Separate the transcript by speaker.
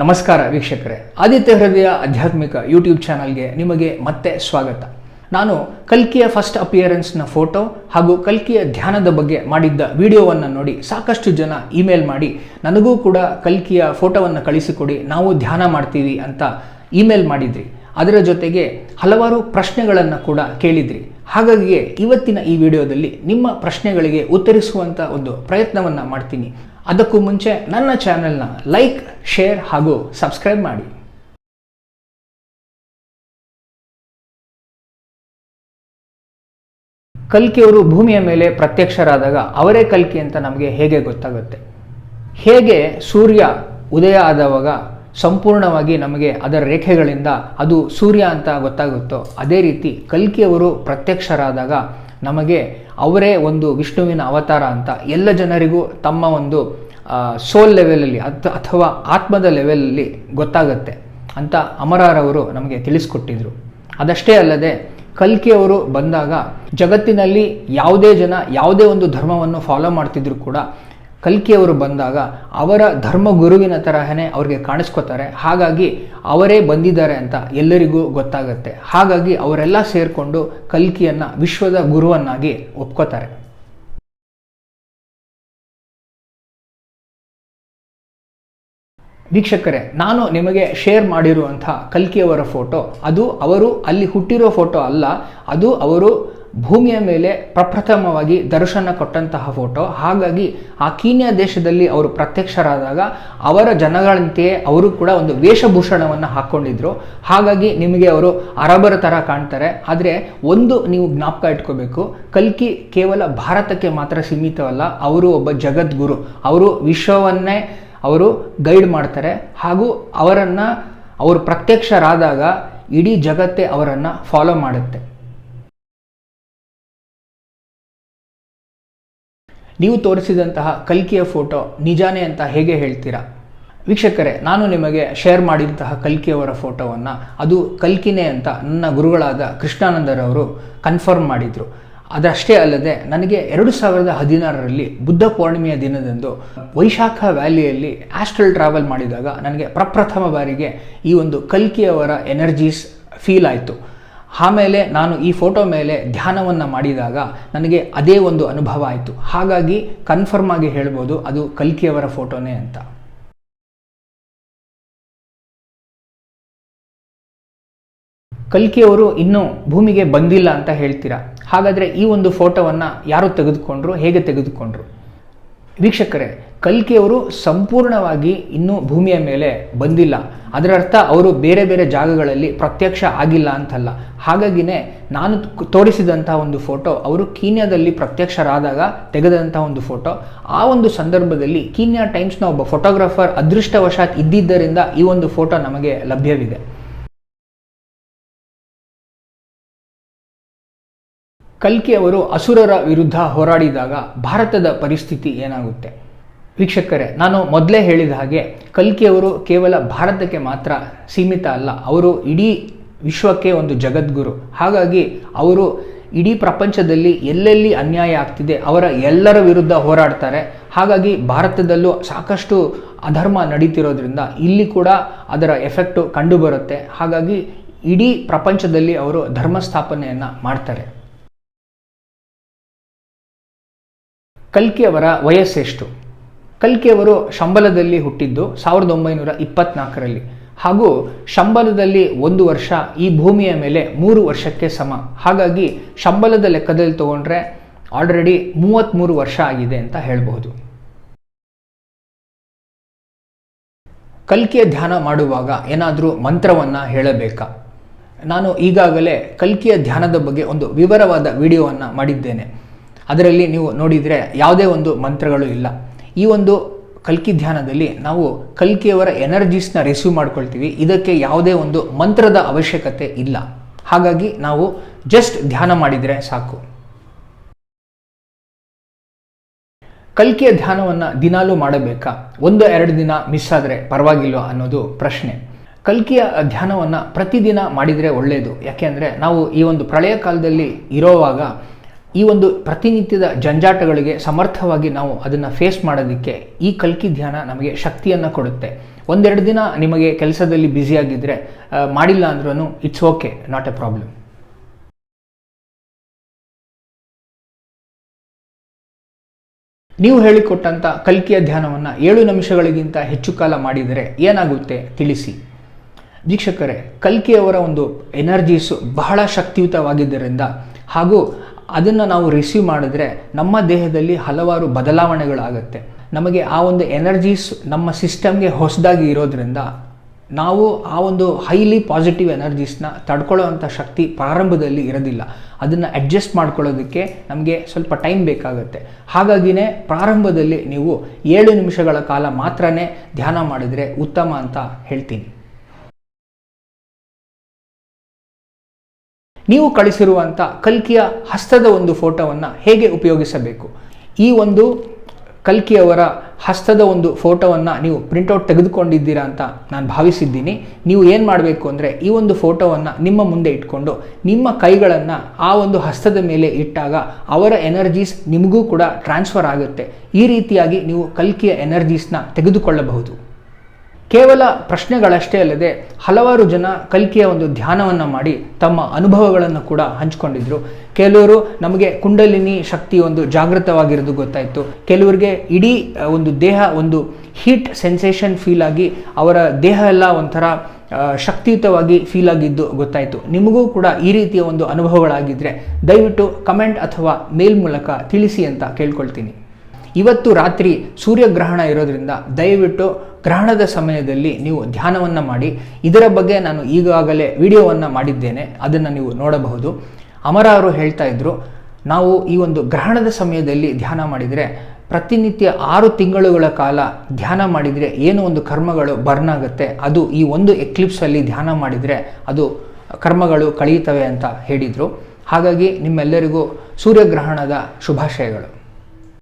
Speaker 1: ನಮಸ್ಕಾರ ವೀಕ್ಷಕರೇ. ಆದಿತ್ಯ ಹೃದಯ ಆಧ್ಯಾತ್ಮಿಕ ಯೂಟ್ಯೂಬ್ ಚಾನಲ್ಗೆ ನಿಮಗೆ ಮತ್ತೆ ಸ್ವಾಗತ. ನಾನು ಕಲ್ಕಿಯ ಫಸ್ಟ್ ಅಪಿಯರೆನ್ಸ್ನ ಫೋಟೋ ಹಾಗೂ ಕಲ್ಕಿಯ ಧ್ಯಾನದ ಬಗ್ಗೆ ಮಾಡಿದ್ದ ವಿಡಿಯೋವನ್ನು ನೋಡಿ ಸಾಕಷ್ಟು ಜನ ಇಮೇಲ್ ಮಾಡಿ, ನನಗೂ ಕೂಡ ಕಲ್ಕಿಯ ಫೋಟೋವನ್ನು ಕಳಿಸಿಕೊಡಿ, ನಾವು ಧ್ಯಾನ ಮಾಡ್ತೀವಿ ಅಂತ ಇಮೇಲ್ ಮಾಡಿದ್ರಿ. ಅದರ ಜೊತೆಗೆ ಹಲವಾರು ಪ್ರಶ್ನೆಗಳನ್ನು ಕೂಡ ಕೇಳಿದ್ರಿ. ಹಾಗಾಗಿ ಇವತ್ತಿನ ಈ ವಿಡಿಯೋದಲ್ಲಿ ನಿಮ್ಮ ಪ್ರಶ್ನೆಗಳಿಗೆ ಉತ್ತರಿಸುವಂಥ ಒಂದು ಪ್ರಯತ್ನವನ್ನು ಮಾಡ್ತೀನಿ. ಅದಕ್ಕೂ ಮುಂಚೆ ನನ್ನ ಚಾನೆಲ್ನ ಲೈಕ್, ಶೇರ್ ಹಾಗೂ ಸಬ್ಸ್ಕ್ರೈಬ್ ಮಾಡಿ. ಕಲ್ಕಿಯವರು ಭೂಮಿಯ ಮೇಲೆ ಪ್ರತ್ಯಕ್ಷರಾದಾಗ ಅವರೇ ಕಲ್ಕಿ ಅಂತ ನಮಗೆ ಹೇಗೆ ಗೊತ್ತಾಗುತ್ತೆ? ಹೇಗೆ ಸೂರ್ಯ ಉದಯ ಆದವಾಗ ಸಂಪೂರ್ಣವಾಗಿ ನಮಗೆ ಅದರ ರೇಖೆಗಳಿಂದ ಅದು ಸೂರ್ಯ ಅಂತ ಗೊತ್ತಾಗುತ್ತೋ, ಅದೇ ರೀತಿ ಕಲ್ಕಿಯವರು ಪ್ರತ್ಯಕ್ಷರಾದಾಗ ನಮಗೆ ಅವರೇ ಒಂದು ವಿಷ್ಣುವಿನ ಅವತಾರ ಅಂತ ಎಲ್ಲ ಜನರಿಗೂ ತಮ್ಮ ಒಂದು ಸೋಲ್ ಲೆವೆಲಲ್ಲಿ ಅಥ ಅಥವಾ ಆತ್ಮದ ಲೆವೆಲಲ್ಲಿ ಗೊತ್ತಾಗುತ್ತೆ ಅಂತ ಅಮರಾರವರು ನಮಗೆ ತಿಳಿಸ್ಕೊಟ್ಟಿದ್ರು. ಅದಷ್ಟೇ ಅಲ್ಲದೆ ಕಲ್ಕಿಯವರು ಬಂದಾಗ ಜಗತ್ತಿನಲ್ಲಿ ಯಾವುದೇ ಜನ ಯಾವುದೇ ಒಂದು ಧರ್ಮವನ್ನು ಫಾಲೋ ಮಾಡ್ತಿದ್ರು ಕೂಡ ಕಲ್ಕಿಯವರು ಬಂದಾಗ ಅವರ ಧರ್ಮಗುರುವಿನ ತರಹನೇ ಅವ್ರಿಗೆ ಕಾಣಿಸ್ಕೋತಾರೆ. ಹಾಗಾಗಿ ಅವರೇ ಬಂದಿದ್ದಾರೆ ಅಂತ ಎಲ್ಲರಿಗೂ ಗೊತ್ತಾಗುತ್ತೆ. ಹಾಗಾಗಿ ಅವರೆಲ್ಲ ಸೇರಿಕೊಂಡು ಕಲ್ಕಿಯನ್ನು ವಿಶ್ವದ ಗುರುವನ್ನಾಗಿ ಒಪ್ಕೋತಾರೆ. ವೀಕ್ಷಕರೇ, ನಾನು ನಿಮಗೆ ಶೇರ್ ಮಾಡಿರುವಂಥ ಕಲ್ಕಿಯವರ ಫೋಟೋ, ಅದು ಅವರು ಅಲ್ಲಿ ಹುಟ್ಟಿರೋ ಫೋಟೋ ಅಲ್ಲ, ಅದು ಅವರು ಭೂಮಿಯ ಮೇಲೆ ಪ್ರಪ್ರಥಮವಾಗಿ ದರ್ಶನ ಕೊಟ್ಟಂತಹ ಫೋಟೋ ಹಾಗಾಗಿ ಆ ಕೀನ್ಯಾ ದೇಶದಲ್ಲಿ ಅವರು ಪ್ರತ್ಯಕ್ಷರಾದಾಗ ಅವರ ಜನಗಳಂತೆಯೇ ಅವರು ಕೂಡ ಒಂದು ವೇಷಭೂಷಣವನ್ನು ಹಾಕ್ಕೊಂಡಿದ್ರು ಹಾಗಾಗಿ ನಿಮಗೆ ಅವರು ಅರಬರ ಥರ ಕಾಣ್ತಾರೆ. ಆದರೆ ಒಂದು ನೀವು ಜ್ಞಾಪಕ ಇಟ್ಕೋಬೇಕು, ಕಲ್ಕಿ ಕೇವಲ ಭಾರತಕ್ಕೆ ಮಾತ್ರ ಸೀಮಿತವಲ್ಲ, ಅವರು ಒಬ್ಬ ಜಗದ್ಗುರು. ಅವರು ವಿಶ್ವವನ್ನೇ ಅವರು ಗೈಡ್ ಮಾಡ್ತಾರೆ. ಹಾಗೂ ಅವರನ್ನು, ಅವರು ಪ್ರತ್ಯಕ್ಷರಾದಾಗ ಇಡೀ ಜಗತ್ತೇ ಅವರನ್ನು ಫಾಲೋ ಮಾಡುತ್ತೆ. ನೀವು ತೋರಿಸಿದಂತಹ ಕಲ್ಕಿಯ ಫೋಟೋ ನಿಜಾನೇ ಅಂತ ಹೇಗೆ ಹೇಳ್ತೀರಾ? ವೀಕ್ಷಕರೇ, ನಾನು ನಿಮಗೆ ಶೇರ್ ಮಾಡಿದಂತಹ ಕಲ್ಕಿಯವರ ಫೋಟೋವನ್ನು, ಅದು ಕಲ್ಕಿನೇ ಅಂತ ನನ್ನ ಗುರುಗಳಾದ ಕೃಷ್ಣಾನಂದರವರು ಕನ್ಫರ್ಮ್ ಮಾಡಿದರು. ಅದಷ್ಟೇ ಅಲ್ಲದೆ, ನನಗೆ ಎರಡು ಸಾವಿರದ ಹದಿನಾರರಲ್ಲಿ ಬುದ್ಧ ಪೌರ್ಣಿಮೆಯ ದಿನದಂದು ವೈಶಾಖ ವ್ಯಾಲಿಯಲ್ಲಿ ಆಸ್ಟ್ರಲ್ ಟ್ರಾವೆಲ್ ಮಾಡಿದಾಗ ನನಗೆ ಪ್ರಪ್ರಥಮ ಬಾರಿಗೆ ಈ ಒಂದು ಕಲ್ಕಿಯವರ ಎನರ್ಜೀಸ್ ಫೀಲ್ ಆಯಿತು. ಆಮೇಲೆ ನಾನು ಈ ಫೋಟೋ ಮೇಲೆ ಧ್ಯಾನವನ್ನು ಮಾಡಿದಾಗ ನನಗೆ ಅದೇ ಒಂದು ಅನುಭವ ಆಯಿತು. ಹಾಗಾಗಿ ಕನ್ಫರ್ಮ್ ಆಗಿ ಹೇಳ್ಬೋದು ಅದು ಕಲ್ಕಿಯವರ ಫೋಟೋನೇ ಅಂತ. ಕಲ್ಕಿಯವರು ಇನ್ನೂ ಭೂಮಿಗೆ ಬಂದಿಲ್ಲ ಅಂತ ಹೇಳ್ತೀರಾ? ಹಾಗಾದರೆ ಈ ಒಂದು ಫೋಟೋವನ್ನು ಯಾರು ತೆಗೆದುಕೊಂಡ್ರು? ಹೇಗೆ ತೆಗೆದುಕೊಂಡ್ರು? ವೀಕ್ಷಕರೇ, ಕಲ್ಕಿಯವರು ಸಂಪೂರ್ಣವಾಗಿ ಇನ್ನೂ ಭೂಮಿಯ ಮೇಲೆ ಬಂದಿಲ್ಲ. ಅದರರ್ಥ ಅವರು ಬೇರೆ ಬೇರೆ ಜಾಗಗಳಲ್ಲಿ ಪ್ರತ್ಯಕ್ಷ ಆಗಿಲ್ಲ ಅಂತಲ್ಲ. ಹಾಗಾಗಿನೇ ನಾನು ತೋರಿಸಿದಂಥ ಒಂದು ಫೋಟೋ, ಅವರು ಕೀನ್ಯಾದಲ್ಲಿ ಪ್ರತ್ಯಕ್ಷರಾದಾಗ ತೆಗೆದಂಥ ಒಂದು ಫೋಟೋ. ಆ ಒಂದು ಸಂದರ್ಭದಲ್ಲಿ ಕೀನ್ಯಾ ಟೈಮ್ಸ್ನ ಒಬ್ಬ ಫೋಟೋಗ್ರಾಫರ್ ಅದೃಷ್ಟವಶಾತ್ ಇದ್ದಿದ್ದರಿಂದ ಈ ಒಂದು ಫೋಟೋ ನಮಗೆ ಲಭ್ಯವಿದೆ. ಕಲ್ಕಿ ಅವರು ಅಸುರರ ವಿರುದ್ಧ ಹೋರಾಡಿದಾಗ ಭಾರತದ ಪರಿಸ್ಥಿತಿ ಏನಾಗುತ್ತೆ? ವೀಕ್ಷಕರೇ, ನಾನು ಮೊದಲೇ ಹೇಳಿದ ಹಾಗೆ ಕಲ್ಕಿಯವರು ಕೇವಲ ಭಾರತಕ್ಕೆ ಮಾತ್ರ ಸೀಮಿತ ಅಲ್ಲ, ಅವರು ಇಡೀ ವಿಶ್ವಕ್ಕೆ ಒಂದು ಜಗದ್ಗುರು. ಹಾಗಾಗಿ ಅವರು ಇಡೀ ಪ್ರಪಂಚದಲ್ಲಿ ಎಲ್ಲೆಲ್ಲಿ ಅನ್ಯಾಯ ಆಗ್ತಿದೆ, ಅವರ ಎಲ್ಲರ ವಿರುದ್ಧ ಹೋರಾಡ್ತಾರೆ. ಹಾಗಾಗಿ ಭಾರತದಲ್ಲೂ ಸಾಕಷ್ಟು ಅಧರ್ಮ ನಡೀತಿರೋದ್ರಿಂದ ಇಲ್ಲಿ ಕೂಡ ಅದರ ಎಫೆಕ್ಟು ಕಂಡುಬರುತ್ತೆ. ಹಾಗಾಗಿ ಇಡೀ ಪ್ರಪಂಚದಲ್ಲಿ ಅವರು ಧರ್ಮ ಸ್ಥಾಪನೆಯನ್ನು ಮಾಡ್ತಾರೆ. ಕಲ್ಕಿಯವರ ವಯಸ್ಸೆಷ್ಟು ಕಲ್ಕಿಯವರು ಶಂಬಲದಲ್ಲಿ ಹುಟ್ಟಿದ್ದು ಸಾವಿರದ ಒಂಬೈನೂರ ಇಪ್ಪತ್ನಾಲ್ಕರಲ್ಲಿ. ಹಾಗೂ ಶಂಬಲದಲ್ಲಿ ಒಂದು ವರ್ಷ, ಈ ಭೂಮಿಯ ಮೇಲೆ ಮೂರು ವರ್ಷಕ್ಕೆ ಸಮ. ಹಾಗಾಗಿ ಶಂಬಲದ ಲೆಕ್ಕದಲ್ಲಿ ತಗೊಂಡ್ರೆ ಆಲ್ರೆಡಿ ಮೂವತ್ತ್ಮೂರು ವರ್ಷ ಆಗಿದೆ ಅಂತ ಹೇಳಬಹುದು. ಕಲ್ಕಿಯ ಧ್ಯಾನ ಮಾಡುವಾಗ ಏನಾದರೂ ಮಂತ್ರವನ್ನು ಹೇಳಬೇಕಾ? ನಾನು ಈಗಾಗಲೇ ಕಲ್ಕಿಯ ಧ್ಯಾನದ ಬಗ್ಗೆ ಒಂದು ವಿವರವಾದ ವಿಡಿಯೋವನ್ನು ಮಾಡಿದ್ದೇನೆ. ಅದರಲ್ಲಿ ನೀವು ನೋಡಿದರೆ ಯಾವುದೇ ಒಂದು ಮಂತ್ರಗಳು ಇಲ್ಲ. ಈ ಒಂದು ಕಲ್ಕಿ ಧ್ಯಾನದಲ್ಲಿ ನಾವು ಕಲ್ಕಿಯವರ ಎನರ್ಜೀಸ್ನ ರಿಸೀವ್ ಮಾಡ್ಕೊಳ್ತೀವಿ. ಇದಕ್ಕೆ ಯಾವುದೇ ಒಂದು ಮಂತ್ರದ ಅವಶ್ಯಕತೆ ಇಲ್ಲ. ಹಾಗಾಗಿ ನಾವು ಜಸ್ಟ್ ಧ್ಯಾನ ಮಾಡಿದರೆ ಸಾಕು. ಕಲ್ಕಿಯ ಧ್ಯಾನವನ್ನು ದಿನಾಲೂ ಮಾಡಬೇಕಾ? ಒಂದು, ಎರಡು ದಿನ ಮಿಸ್ ಆದರೆ ಪರವಾಗಿಲ್ವಾ ಅನ್ನೋದು ಪ್ರಶ್ನೆ. ಕಲ್ಕಿಯ ಧ್ಯಾನವನ್ನು ಪ್ರತಿದಿನ ಮಾಡಿದರೆ ಒಳ್ಳೆಯದು ಯಾಕೆಂದರೆ ನಾವು ಈ ಒಂದು ಪ್ರಳಯ ಕಾಲದಲ್ಲಿ ಇರೋವಾಗ ಈ ಒಂದು ಪ್ರತಿನಿತ್ಯದ ಜಂಜಾಟಗಳಿಗೆ ಸಮರ್ಥವಾಗಿ ನಾವು ಅದನ್ನು ಫೇಸ್ ಮಾಡೋದಕ್ಕೆ ಈ ಕಲ್ಕಿ ಧ್ಯಾನ ನಮಗೆ ಶಕ್ತಿಯನ್ನು ಕೊಡುತ್ತೆ. ಒಂದೆರಡು ದಿನ ನಿಮಗೆ ಕೆಲಸದಲ್ಲಿ ಬ್ಯುಸಿಯಾಗಿದ್ದರೆ ಮಾಡಿಲ್ಲ ಅಂದ್ರೂ it's okay not a problem ನೀವು ಹೇಳಿಕೊಟ್ಟಂಥ ಕಲ್ಕಿಯ ಧ್ಯಾನವನ್ನು ಏಳು ನಿಮಿಷಗಳಿಗಿಂತ ಹೆಚ್ಚು ಕಾಲ ಮಾಡಿದರೆ ಏನಾಗುತ್ತೆ ತಿಳಿಸಿ. ವೀಕ್ಷಕರೇ, ಕಲ್ಕಿಯವರ ಒಂದು ಎನರ್ಜೀಸು ಬಹಳ ಶಕ್ತಿಯುತವಾಗಿದ್ದರಿಂದ ಹಾಗೂ ಅದನ್ನು ನಾವು ರಿಸೀವ್ ಮಾಡಿದ್ರೆ ನಮ್ಮ ದೇಹದಲ್ಲಿ ಹಲವಾರು ಬದಲಾವಣೆಗಳಾಗುತ್ತೆ. ನಮಗೆ ಆ ಒಂದು ಎನರ್ಜೀಸ್ ನಮ್ಮ ಸಿಸ್ಟಮ್ಗೆ ಹೊಸದಾಗಿ ಇರೋದ್ರಿಂದ ನಾವು ಆ ಒಂದು ಹೈಲಿ ಪಾಸಿಟಿವ್ ಎನರ್ಜೀಸ್ನ ತಡ್ಕೊಳ್ಳೋವಂಥ ಶಕ್ತಿ ಪ್ರಾರಂಭದಲ್ಲಿ ಇರೋದಿಲ್ಲ. ಅದನ್ನು ಅಡ್ಜಸ್ಟ್ ಮಾಡ್ಕೊಳ್ಳೋದಕ್ಕೆ ನಮಗೆ ಸ್ವಲ್ಪ ಟೈಮ್ ಬೇಕಾಗುತ್ತೆ. ಹಾಗಾಗಿನೇ ಪ್ರಾರಂಭದಲ್ಲಿ ನೀವು ಏಳು ನಿಮಿಷಗಳ ಕಾಲ ಮಾತ್ರನೇ ಧ್ಯಾನ ಮಾಡಿದರೆ ಉತ್ತಮ ಅಂತ ಹೇಳ್ತೀನಿ. ನೀವು ಕಳಿಸಿರುವಂಥ ಕಲ್ಕಿಯ ಹಸ್ತದ ಒಂದು ಫೋಟೋವನ್ನು ಹೇಗೆ ಉಪಯೋಗಿಸಬೇಕು? ಈ ಒಂದು ಕಲ್ಕಿಯವರ ಹಸ್ತದ ಒಂದು ಫೋಟೋವನ್ನು ನೀವು ಪ್ರಿಂಟೌಟ್ ತೆಗೆದುಕೊಂಡಿದ್ದೀರಾ ಅಂತ ನಾನು ಭಾವಿಸಿದ್ದೀನಿ. ನೀವು ಏನು ಮಾಡಬೇಕು ಅಂದರೆ ಈ ಒಂದು ಫೋಟೋವನ್ನು ನಿಮ್ಮ ಮುಂದೆ ಇಟ್ಕೊಂಡು ನಿಮ್ಮ ಕೈಗಳನ್ನು ಆ ಒಂದು ಹಸ್ತದ ಮೇಲೆ ಇಟ್ಟಾಗ ಅವರ ಎನರ್ಜೀಸ್ ನಿಮಗೂ ಕೂಡ ಟ್ರಾನ್ಸ್ಫರ್ ಆಗುತ್ತೆ. ಈ ರೀತಿಯಾಗಿ ನೀವು ಕಲ್ಕಿಯ ಎನರ್ಜೀಸ್ನ ತೆಗೆದುಕೊಳ್ಳಬಹುದು. ಕೇವಲ ಪ್ರಶ್ನೆಗಳಷ್ಟೇ ಅಲ್ಲದೆ ಹಲವಾರು ಜನ ಕಲ್ಕಿಯ ಒಂದು ಧ್ಯಾನವನ್ನು ಮಾಡಿ ತಮ್ಮ ಅನುಭವಗಳನ್ನು ಕೂಡ ಹಂಚಿಕೊಂಡಿದ್ರು. ಕೆಲವರು ನಮಗೆ ಕುಂಡಲಿನಿ ಶಕ್ತಿ ಒಂದು ಜಾಗೃತವಾಗಿರೋದು ಗೊತ್ತಾಯಿತು. ಕೆಲವರಿಗೆ ಇಡೀ ಒಂದು ದೇಹ ಒಂದು ಹೀಟ್ ಸೆನ್ಸೇಷನ್ ಫೀಲ್ ಆಗಿ ಅವರ ದೇಹ ಎಲ್ಲ ಒಂಥರ ಶಕ್ತಿಯುತವಾಗಿ ಫೀಲ್ ಆಗಿದ್ದು ಗೊತ್ತಾಯಿತು. ನಿಮಗೂ ಕೂಡ ಈ ರೀತಿಯ ಒಂದು ಅನುಭವಗಳಾಗಿದ್ದರೆ ದಯವಿಟ್ಟು ಕಮೆಂಟ್ ಅಥವಾ ಮೇಲ್ ಮೂಲಕ ತಿಳಿಸಿ ಅಂತ ಕೇಳ್ಕೊಳ್ತೀನಿ. ಇವತ್ತು ರಾತ್ರಿ ಸೂರ್ಯಗ್ರಹಣ ಇರೋದ್ರಿಂದ ದಯವಿಟ್ಟು ಗ್ರಹಣದ ಸಮಯದಲ್ಲಿ ನೀವು ಧ್ಯಾನವನ್ನು ಮಾಡಿ. ಇದರ ಬಗ್ಗೆ ನಾನು ಈಗಾಗಲೇ ವಿಡಿಯೋವನ್ನು ಮಾಡಿದ್ದೇನೆ. ಅದನ್ನು ನೀವು ನೋಡಬಹುದು. ಅಮರ ಅವರು ಹೇಳ್ತಾ ಇದ್ರು, ನಾವು ಈ ಒಂದು ಗ್ರಹಣದ ಸಮಯದಲ್ಲಿ ಧ್ಯಾನ ಮಾಡಿದರೆ ಪ್ರತಿನಿತ್ಯ ಆರು ತಿಂಗಳುಗಳ ಕಾಲ ಧ್ಯಾನ ಮಾಡಿದರೆ ಏನು ಒಂದು ಕರ್ಮಗಳು ಬರ್ನ್ ಆಗುತ್ತೆ, ಅದು ಈ ಒಂದು ಎಕ್ಲಿಪ್ಸಲ್ಲಿ ಧ್ಯಾನ ಮಾಡಿದರೆ ಅದು ಕರ್ಮಗಳು ಕಳೆಯುತ್ತವೆ ಅಂತ ಹೇಳಿದರು. ಹಾಗಾಗಿ ನಿಮ್ಮೆಲ್ಲರಿಗೂ ಸೂರ್ಯಗ್ರಹಣದ ಶುಭಾಶಯಗಳು.